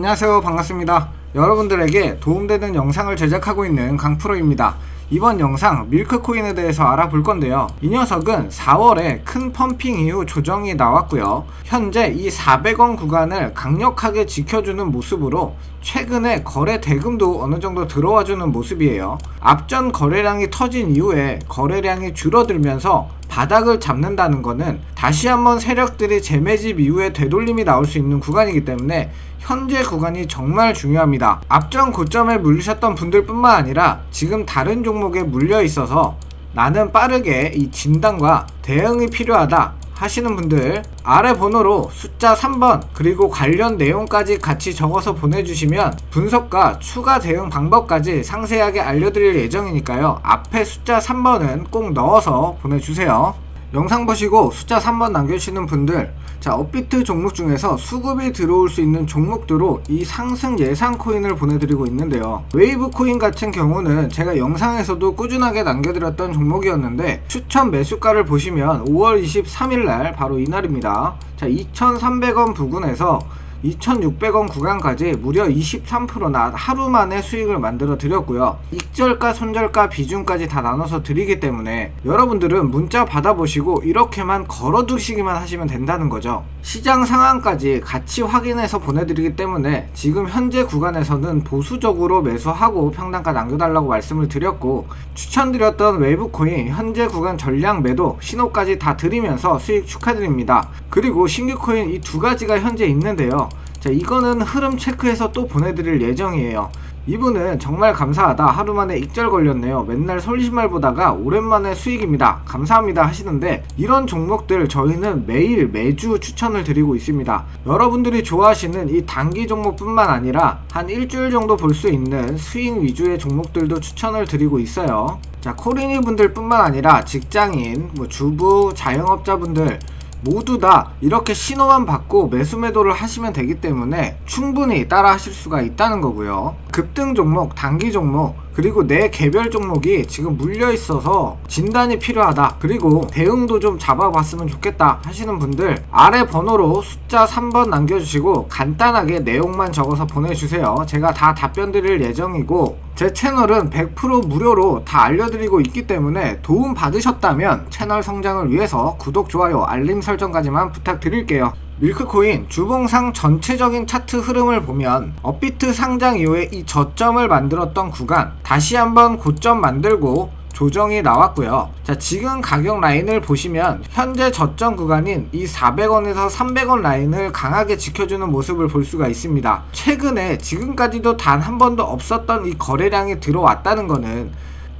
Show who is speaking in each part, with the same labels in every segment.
Speaker 1: 안녕하세요. 반갑습니다. 여러분들에게 도움되는 영상을 제작하고 있는 강프로입니다. 이번 영상 밀크코인에 대해서 알아볼 건데요. 이 녀석은 4월에 큰 펌핑 이후 조정이 나왔고요. 현재 이 400원 구간을 강력하게 지켜주는 모습으로 최근에 거래 대금도 어느 정도 들어와주는 모습이에요. 앞전 거래량이 터진 이후에 거래량이 줄어들면서 바닥을 잡는다는 것은 다시 한번 세력들이 재매집 이후에 되돌림이 나올 수 있는 구간이기 때문에 현재 구간이 정말 중요합니다. 앞전 고점에 물리셨던 분들뿐만 아니라 지금 다른 종목에 물려 있어서 나는 빠르게 이 진단과 대응이 필요하다 하시는 분들 아래 번호로 숫자 3번 그리고 관련 내용까지 같이 적어서 보내주시면 분석과 추가 대응 방법까지 상세하게 알려드릴 예정이니까요 앞에 숫자 3번은 꼭 넣어서 보내주세요 영상 보시고 숫자 3번 남겨주시는 분들 자 업비트 종목 중에서 수급이 들어올 수 있는 종목들로 이 상승 예상 코인을 보내드리고 있는데요. 웨이브 코인 같은 경우는 제가 영상에서도 꾸준하게 남겨드렸던 종목이었는데 추천 매수가를 보시면 5월 23일 날 바로 이날입니다. 자 2300원 부근에서 2,600원 구간까지 무려 23%나 하루 만에 수익을 만들어 드렸고요. 익절가, 손절가 비중까지 다 나눠서 드리기 때문에 여러분들은 문자 받아보시고 이렇게만 걸어 두시기만 하시면 된다는 거죠. 시장 상황까지 같이 확인해서 보내드리기 때문에 지금 현재 구간에서는 보수적으로 매수하고 평단가 남겨달라고 말씀을 드렸고 추천드렸던 외부 코인 현재 구간 전량 매도 신호까지 다 드리면서 수익 축하드립니다. 그리고 신규 코인 이 두 가지가 현재 있는데요. 자, 이거는 흐름 체크해서 또 보내드릴 예정이에요. 이분은 정말 감사하다. 하루 만에 익절 걸렸네요. 맨날 솔리신말 보다가 오랜만에 수익입니다. 감사합니다 하시는데 이런 종목들 저희는 매일 매주 추천을 드리고 있습니다. 여러분들이 좋아하시는 이 단기 종목뿐만 아니라 한 일주일 정도 볼 수 있는 스윙 위주의 종목들도 추천을 드리고 있어요. 자, 코리니 분들 뿐만 아니라 직장인, 뭐 주부, 자영업자분들 모두 다 이렇게 신호만 받고 매수 매도를 하시면 되기 때문에 충분히 따라 하실 수가 있다는 거고요. 급등 종목, 단기 종목, 그리고 내 개별 종목이 지금 물려 있어서 진단이 필요하다. 그리고 대응도 좀 잡아봤으면 좋겠다 하시는 분들 아래 번호로 숫자 3번 남겨주시고 간단하게 내용만 적어서 보내주세요. 제가 다 답변 드릴 예정이고 제 채널은 100% 무료로 다 알려드리고 있기 때문에 도움 받으셨다면 채널 성장을 위해서 구독, 좋아요, 알림 설정까지만 부탁드릴게요. 밀크코인 주봉상 전체적인 차트 흐름을 보면 업비트 상장 이후에 이 저점을 만들었던 구간 다시 한번 고점 만들고 조정이 나왔고요. 자, 지금 가격 라인을 보시면 현재 저점 구간인 이 400원에서 300원 라인을 강하게 지켜주는 모습을 볼 수가 있습니다. 최근에 지금까지도 단 한 번도 없었던 이 거래량이 들어왔다는 것은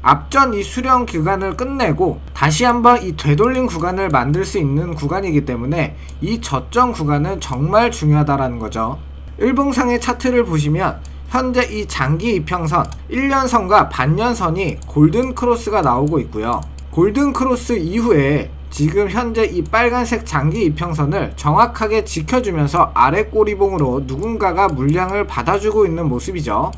Speaker 1: 앞전 이 수령 기간을 끝내고 다시 한번 이 되돌림 구간을 만들 수 있는 구간이기 때문에 이 저점 구간은 정말 중요하다라는 거죠. 일봉상의 차트를 보시면 현재 이 장기 이평선 1년선과 반년선이 골든 크로스가 나오고 있고요. 골든 크로스 이후에 지금 현재 이 빨간색 장기 이평선을 정확하게 지켜주면서 아래 꼬리봉으로 누군가가 물량을 받아주고 있는 모습이죠.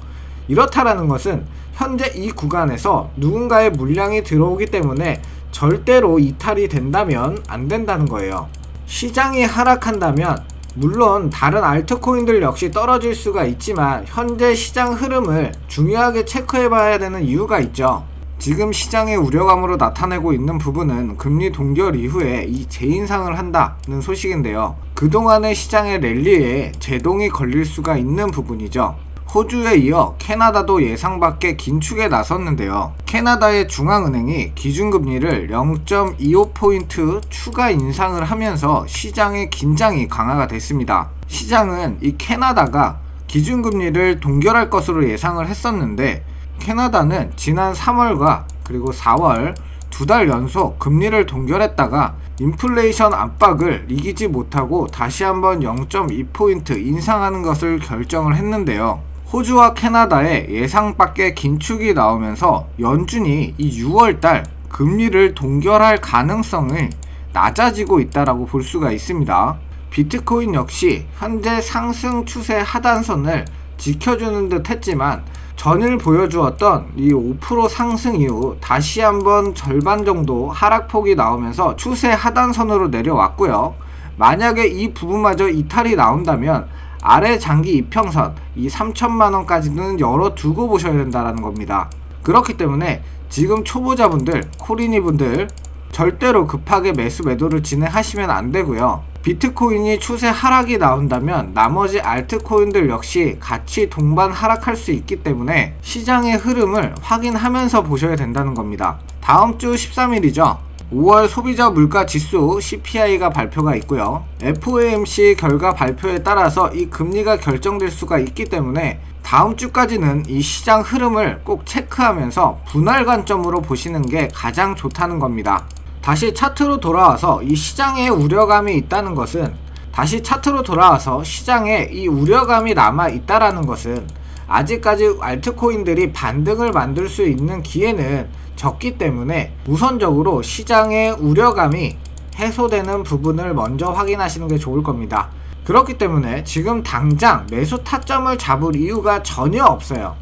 Speaker 1: 이렇다라는 것은 현재 이 구간에서 누군가의 물량이 들어오기 때문에 절대로 이탈이 된다면 안 된다는 거예요. 시장이 하락한다면 물론 다른 알트코인들 역시 떨어질 수가 있지만 현재 시장 흐름을 중요하게 체크해 봐야 되는 이유가 있죠. 지금 시장의 우려감으로 나타내고 있는 부분은 금리 동결 이후에 이 재인상을 한다는 소식인데요. 그동안의 시장의 랠리에 제동이 걸릴 수가 있는 부분이죠. 호주에 이어 캐나다도 예상 밖의 긴축에 나섰는데요. 캐나다의 중앙은행이 기준금리를 0.25포인트 추가 인상을 하면서 시장의 긴장이 강화가 됐습니다. 시장은 이 캐나다가 기준금리를 동결할 것으로 예상을 했었는데 캐나다는 지난 3월과 그리고 4월 두 달 연속 금리를 동결했다가 인플레이션 압박을 이기지 못하고 다시 한번 0.2포인트 인상하는 것을 결정을 했는데요. 호주와 캐나다의 예상 밖의 긴축이 나오면서 연준이 이 6월달 금리를 동결할 가능성을 낮아지고 있다라고 볼 수가 있습니다. 비트코인 역시 현재 상승 추세 하단선을 지켜주는 듯 했지만 전일 보여주었던 이 5% 상승 이후 다시 한번 절반 정도 하락폭이 나오면서 추세 하단선으로 내려왔고요. 만약에 이 부분마저 이탈이 나온다면 아래 장기 이평선 이 3천만 원까지는 열어 두고 보셔야 된다라는 겁니다. 그렇기 때문에 지금 초보자분들, 코리니 분들 절대로 급하게 매수 매도를 진행하시면 안 되고요. 비트코인이 추세 하락이 나온다면 나머지 알트코인들 역시 같이 동반 하락할 수 있기 때문에 시장의 흐름을 확인하면서 보셔야 된다는 겁니다. 다음 주 13일이죠. 5월 소비자 물가 지수 CPI가 발표가 있고요. FOMC 결과 발표에 따라서 이 금리가 결정될 수가 있기 때문에 다음 주까지는 이 시장 흐름을 꼭 체크하면서 분할 관점으로 보시는 게 가장 좋다는 겁니다. 다시 차트로 돌아와서 이 시장에 우려감이 있다는 것은 다시 차트로 돌아와서 시장에 이 우려감이 남아 있다라는 것은 아직까지 알트코인들이 반등을 만들 수 있는 기회는 적기 때문에 우선적으로 시장의 우려감이 해소되는 부분을 먼저 확인하시는 게 좋을 겁니다. 그렇기 때문에 지금 당장 매수 타점을 잡을 이유가 전혀 없어요.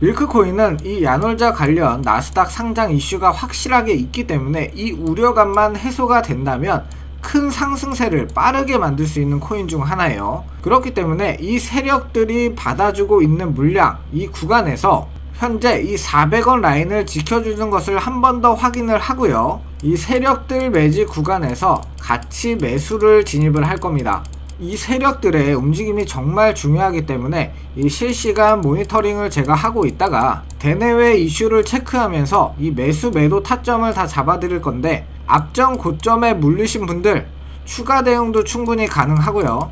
Speaker 1: 밀크코인은 이 야놀자 관련 나스닥 상장 이슈가 확실하게 있기 때문에 이 우려감만 해소가 된다면 큰 상승세를 빠르게 만들 수 있는 코인 중 하나예요. 그렇기 때문에 이 세력들이 받아주고 있는 물량, 이 구간에서 현재 이 400원 라인을 지켜주는 것을 한 번 더 확인을 하고요. 이 세력들 매지 구간에서 같이 매수를 진입을 할 겁니다. 이 세력들의 움직임이 정말 중요하기 때문에 이 실시간 모니터링을 제가 하고 있다가 대내외 이슈를 체크하면서 이 매수 매도 타점을 다 잡아드릴 건데 앞전 고점에 물리신 분들 추가 대응도 충분히 가능하고요.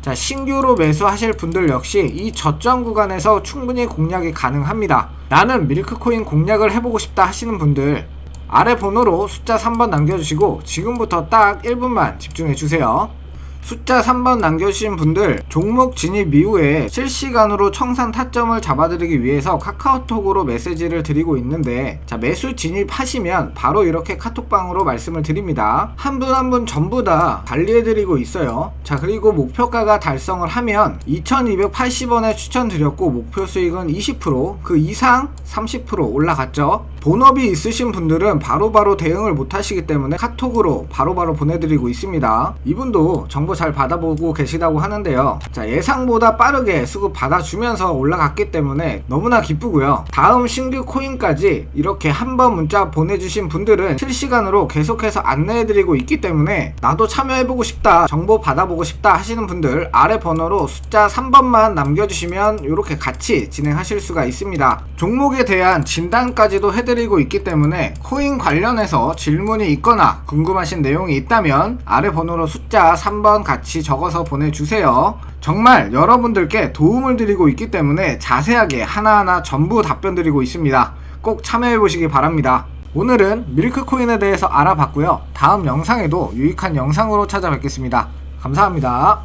Speaker 1: 자, 신규로 매수하실 분들 역시 이 저점 구간에서 충분히 공략이 가능합니다. 나는 밀크코인 공략을 해보고 싶다 하시는 분들 아래 번호로 숫자 3번 남겨주시고 지금부터 딱 1분만 집중해주세요. 숫자 3번 남겨주신 분들 종목 진입 이후에 실시간으로 청산 타점을 잡아드리기 위해서 카카오톡으로 메시지를 드리고 있는데 자 매수 진입하시면 바로 이렇게 카톡방으로 말씀을 드립니다. 한 분 한분 전부 다 관리해드리고 있어요. 자 그리고 목표가가 달성을 하면 2280원에 추천드렸고 목표 수익은 20%그 이상 30% 올라갔죠 본업이 있으신 분들은 바로 바로 대응을 못 하시기 때문에 카톡으로 바로 바로 보내드리고 있습니다 이분도 정보 잘 받아보고 계시다고 하는데요. 자, 예상보다 빠르게 수급 받아주면서 올라갔기 때문에 너무나 기쁘고요. 다음 신규 코인까지 이렇게 한 번 문자 보내주신 분들은 실시간으로 계속해서 안내해드리고 있기 때문에 나도 참여해보고 싶다, 정보 받아보고 싶다 하시는 분들 아래 번호로 숫자 3번만 남겨주시면 이렇게 같이 진행하실 수가 있습니다. 종목에 대한 진단까지도 해드리고 있기 때문에 코인 관련해서 질문이 있거나 궁금하신 내용이 있다면 아래 번호로 숫자 3번 같이 적어서 보내주세요. 정말 여러분들께 도움을 드리고 있기 때문에 자세하게 하나하나 전부 답변 드리고 있습니다. 꼭 참여해 보시기 바랍니다. 오늘은 밀크코인에 대해서 알아봤고요. 다음 영상에도 유익한 영상으로 찾아뵙겠습니다. 감사합니다.